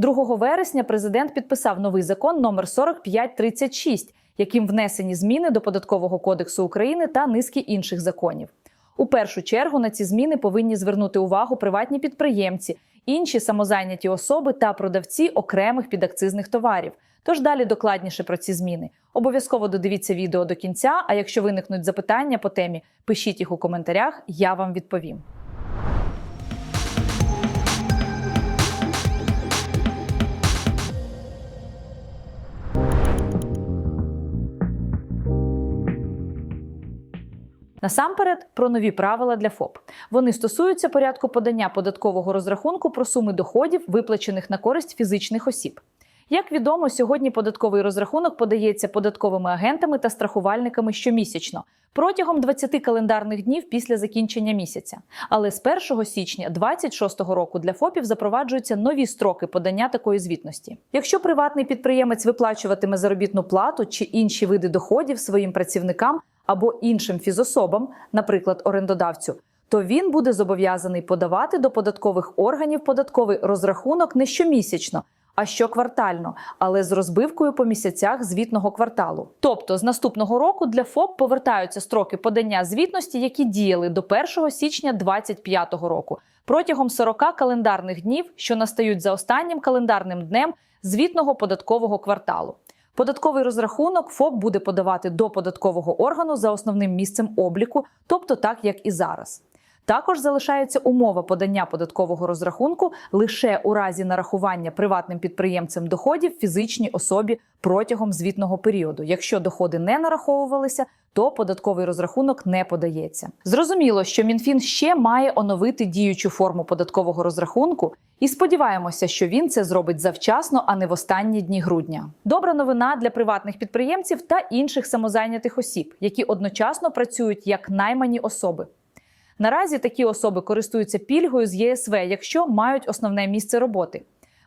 2 вересня президент підписав новий закон номер 4536, яким внесені зміни до податкового кодексу України та низки інших законів. У першу чергу на ці зміни повинні звернути увагу приватні підприємці, інші самозайняті особи та продавці окремих підакцизних товарів. Тож далі докладніше про ці зміни. Обов'язково додивіться відео до кінця. А якщо виникнуть запитання по темі, пишіть їх у коментарях, я вам відповім. Насамперед про нові правила для ФОП. Вони стосуються порядку подання податкового розрахунку про суми доходів, виплачених на користь фізичних осіб. Як відомо, сьогодні податковий розрахунок подається податковими агентами та страхувальниками щомісячно протягом 20 календарних днів після закінчення місяця. Але з 1 січня 2026 року для ФОПів запроваджуються нові строки подання такої звітності. Якщо приватний підприємець виплачуватиме заробітну плату чи інші види доходів своїм працівникам або іншим фізособам, наприклад, орендодавцю, то він буде зобов'язаний подавати до податкових органів податковий розрахунок не щомісячно, а щоквартально, але з розбивкою по місяцях звітного кварталу. Тобто з наступного року для ФОП повертаються строки подання звітності, які діяли до 1 січня 2025 року, протягом 40 календарних днів, що настають за останнім календарним днем звітного податкового кварталу. Податковий розрахунок ФОП буде подавати до податкового органу за основним місцем обліку, тобто так як і зараз. Також залишається умова подання податкового розрахунку лише у разі нарахування приватним підприємцем доходів фізичній особі протягом звітного періоду. Якщо доходи не нараховувалися, то податковий розрахунок не подається. Зрозуміло, що МінФін ще має оновити діючу форму податкового розрахунку, і сподіваємося, що він це зробить завчасно, а не в останні дні грудня. Добра новина для приватних підприємців та інших самозайнятих осіб, які одночасно працюють як наймані особи. Наразі такі особи користуються пільгою з ЄСВ, якщо мають основне місце роботи.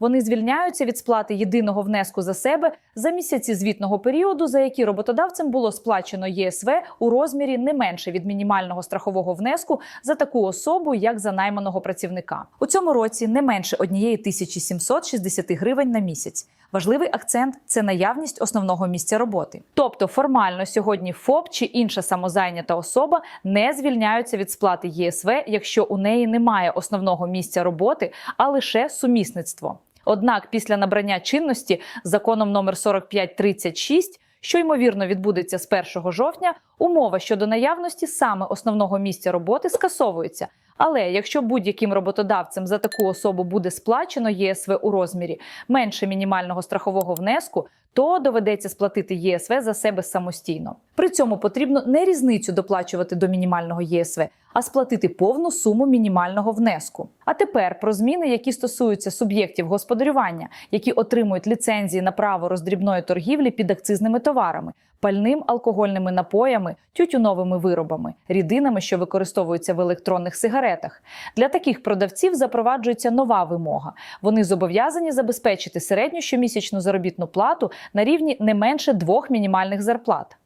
Вони звільняються від сплати єдиного внеску за себе за місяці звітного періоду, за які роботодавцем було сплачено єСВ у розмірі не менше від мінімального страхового внеску за таку особу, як за найманого працівника. У цьому році не менше 1760 гривень на місяць. Важливий акцент це наявність основного місця роботи. Тобто формально сьогодні ФОП чи інша самозайнята особа не звільняються від сплати ЄСВ, якщо у неї немає основного місця роботи, а лише сумісництво. Однак після набрання чинності законом номер 4536 що ймовірно відбудеться з 1 жовтня, умова щодо наявності саме основного місця роботи скасовується. Але якщо будь-яким роботодавцем за таку особу буде сплачено ЄСВ у розмірі менше мінімального страхового внеску, то доведеться сплатити ЄСВ за себе самостійно. При цьому потрібно не різницю доплачувати до мінімального ЄСВ, а сплатити повну суму мінімального внеску. А тепер про зміни, які стосуються суб'єктів господарювання, які отримують ліцензії на право роздрібної торгівлі під акцизними товарами, пальним алкогольними напоями, тютюновими виробами, рідинами, що використовуються в електронних сигаретах. Для таких продавців запроваджується нова вимога. Вони зобов'язані забезпечити середню щомісячну заробітну плату на рівні не менше двох мінімальних зарплат.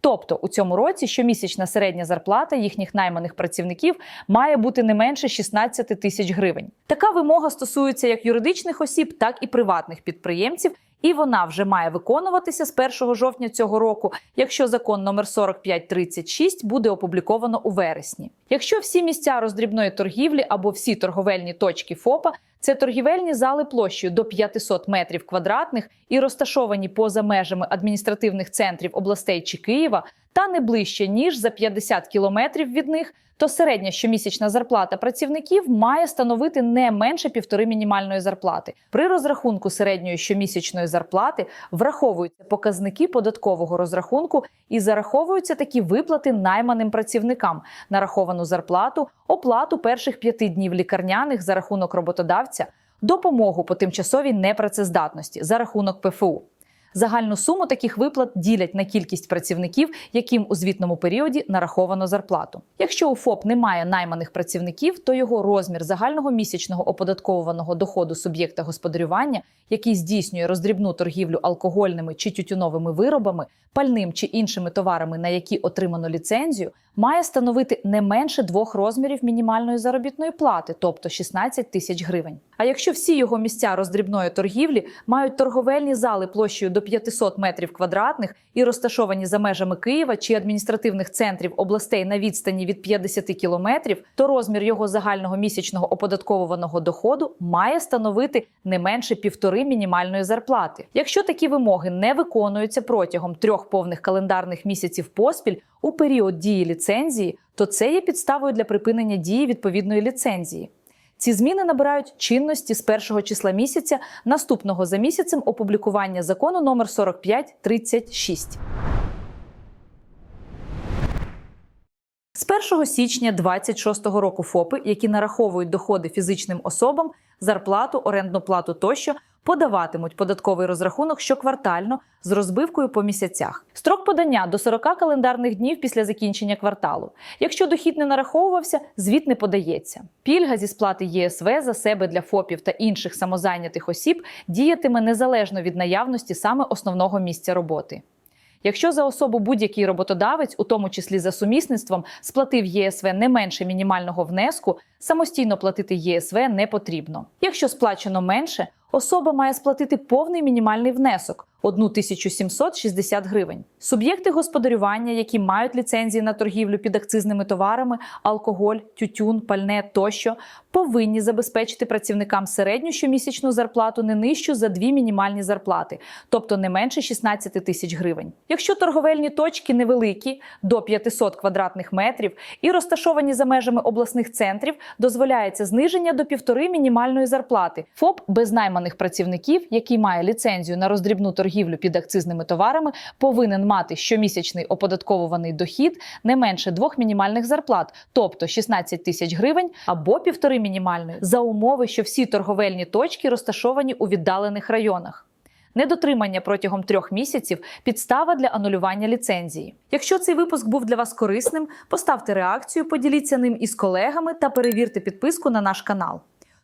Тобто у цьому році щомісячна середня зарплата їхніх найманих працівників має бути не менше 16 тисяч гривень. Така вимога стосується як юридичних осіб, так і приватних підприємців. І вона вже має виконуватися з 1 жовтня цього року, якщо закон номер 4536 буде опубліковано у вересні. Якщо всі місця роздрібної торгівлі або всі торговельні точки ФОПа це торгівельні зали площею до 500 метрів квадратних і розташовані поза межами адміністративних центрів областей чи Києва, та не ближче ніж за 50 кілометрів від них, то середня щомісячна зарплата працівників має становити не менше півтори мінімальної зарплати. При розрахунку середньої щомісячної зарплати враховуються показники податкового розрахунку і зараховуються такі виплати найманим працівникам, нараховану зарплату, оплату перших п'яти днів лікарняних за рахунок роботодавця, допомогу по тимчасовій непрацездатності за рахунок ПФУ. Загальну суму таких виплат ділять на кількість працівників, яким у звітному періоді нараховано зарплату. Якщо у ФОП немає найманих працівників, то його розмір загального місячного оподатковуваного доходу суб'єкта господарювання, який здійснює роздрібну торгівлю алкогольними чи тютюновими виробами, пальним чи іншими товарами, на які отримано ліцензію, має становити не менше двох розмірів мінімальної заробітної плати, тобто 16 тисяч гривень. А якщо всі його місця роздрібної торгівлі мають торговельні зали площею до 500 метрів квадратних і розташовані за межами Києва чи адміністративних центрів областей на відстані від 50 кілометрів, то розмір його загального місячного оподатковуваного доходу має становити не менше півтори мінімальної зарплати. Якщо такі вимоги не виконуються протягом трьох повних календарних місяців поспіль у період дії ліцензії, то це є підставою для припинення дії відповідної ліцензії. Ці зміни набирають чинності з першого числа місяця, наступного за місяцем опублікування закону номер 4536. З 1 січня 2026 року ФОПи, які нараховують доходи фізичним особам, зарплату, орендну плату тощо, подаватимуть податковий розрахунок щоквартально з розбивкою по місяцях. Строк подання до 40 календарних днів після закінчення кварталу. Якщо дохід не нараховувався, звіт не подається. Пільга зі сплати ЄСВ за себе для ФОПів та інших самозайнятих осіб діятиме незалежно від наявності саме основного місця роботи. Якщо за особу будь-який роботодавець, у тому числі за сумісництвом, сплатив ЄСВ не менше мінімального внеску, самостійно платити ЄСВ не потрібно. Якщо сплачено менше, особа має сплатити повний мінімальний внесок 1760 гривень. Суб'єкти господарювання, які мають ліцензії на торгівлю під акцизними товарами, алкоголь, тютюн, пальне тощо, повинні забезпечити працівникам середню щомісячну зарплату не нижчу за дві мінімальні зарплати, тобто не менше 16 тисяч гривень. Якщо торговельні точки невеликі до 500 квадратних метрів і розташовані за межами обласних центрів, дозволяється зниження до півтори мінімальної зарплати. ФОП без найманих працівників, який має ліцензію на роздрібну торгівлю під акцизними товарами, повинен мати щомісячний оподатковуваний дохід не менше двох мінімальних зарплат, тобто 16 тисяч гривень або півтори мінімальної, за умови, що всі торговельні точки розташовані у віддалених районах. Недотримання протягом трьох місяців підстава для анулювання ліцензії. Якщо цей випуск був для вас корисним, поставте реакцію, поділіться ним із колегами та перевірте підписку на наш канал.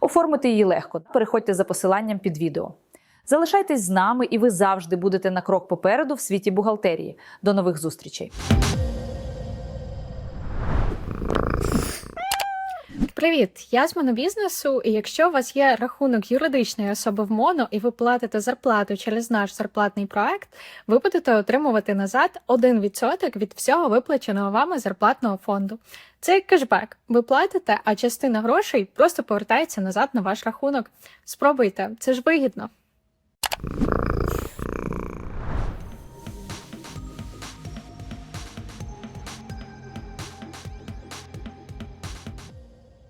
Оформити її легко. Переходьте за посиланням під відео. Залишайтесь з нами, і ви завжди будете на крок попереду в світі бухгалтерії. До нових зустрічей! Привіт, я з монобізнесу, і якщо у вас є рахунок юридичної особи в моно і ви платите зарплату через наш зарплатний проект, ви будете отримувати назад 1% від всього виплаченого вами зарплатного фонду. Це як кешбек. Ви платите, а частина грошей просто повертається назад на ваш рахунок. Спробуйте, це ж вигідно.